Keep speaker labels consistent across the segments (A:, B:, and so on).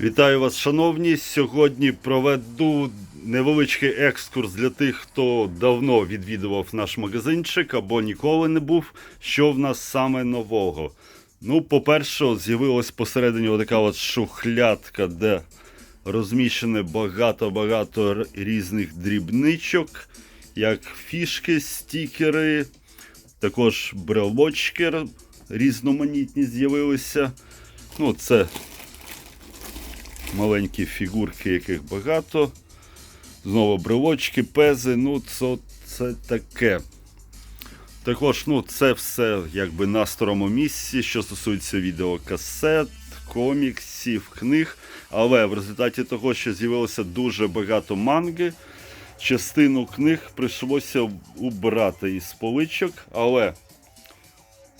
A: Вітаю вас, шановні. Сьогодні проведу невеличкий екскурс для тих, хто давно відвідував наш магазинчик або ніколи не був. Що в нас саме нового? Ну, по-перше, з'явилась посередині отака от шухлядка, де розміщено багато-багато різних дрібничок, як фішки, стікери, також брелочки різноманітні з'явилися. Ну, це маленькі фігурки, яких багато. Знову брелочки, пези, ну це, це таке. Також, ну, це все якби на старому місці, що стосується відеокасет, коміксів, книг. Але в результаті того, що з'явилося дуже багато манги, частину книг прийшлося убрати із поличок, але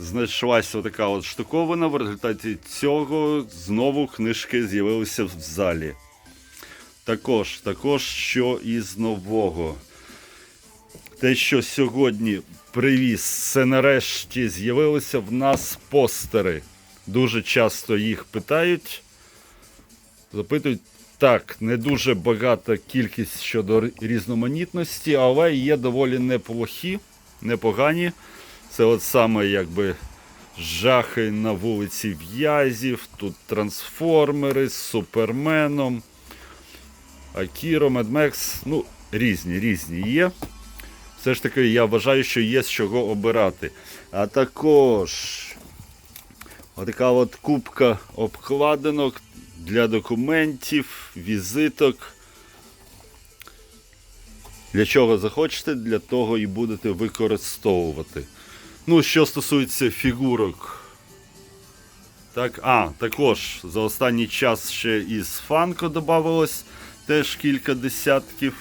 A: знайшлася така от штуковина. В результаті цього знову книжки з'явилися в залі. Також, також, що із нового. Те, що сьогодні привіз, це нарешті з'явилися в нас постери. Дуже часто їх питають. Запитують, так, не дуже багата кількість щодо різноманітності, але є доволі неплохі, непогані. Це от саме якби жахи на вулиці В'язів, тут трансформери з Суперменом, Акіро, Медмекс. Ну, різні, різні є. Все ж таки, я вважаю, що є з чого обирати. А також отака от кубка обкладинок для документів, візиток. Для чого захочете, для того і будете використовувати. Ну, що стосується фігурок. Так, а, також за останній час ще із Фанко додавалось теж кілька десятків.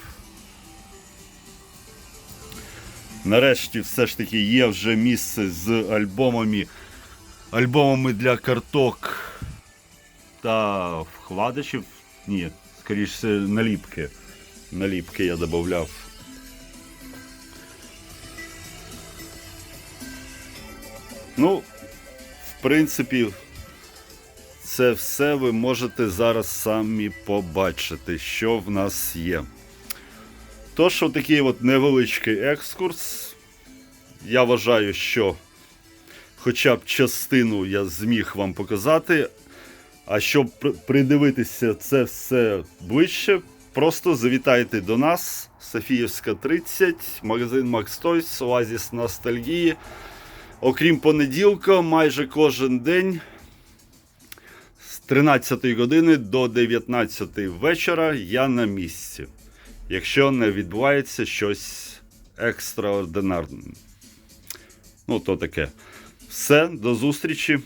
A: Нарешті все ж таки є вже місце з альбомами, альбомами для карток та вкладачів. Ні, скоріше наліпки. Наліпки я додавав. Ну, в принципі, це все ви можете зараз самі побачити, що в нас є. Тож, отакий от невеличкий екскурс. Я вважаю, що хоча б частину я зміг вам показати. А щоб придивитися це все ближче, просто завітайте до нас, Софіївська 30, магазин Toys, Оазіс Ностальгії. Окрім понеділка, майже кожен день з 13 години до 19 вечора я на місці. Якщо не відбувається щось екстраординарне. Ну, то таке. Все, до зустрічі.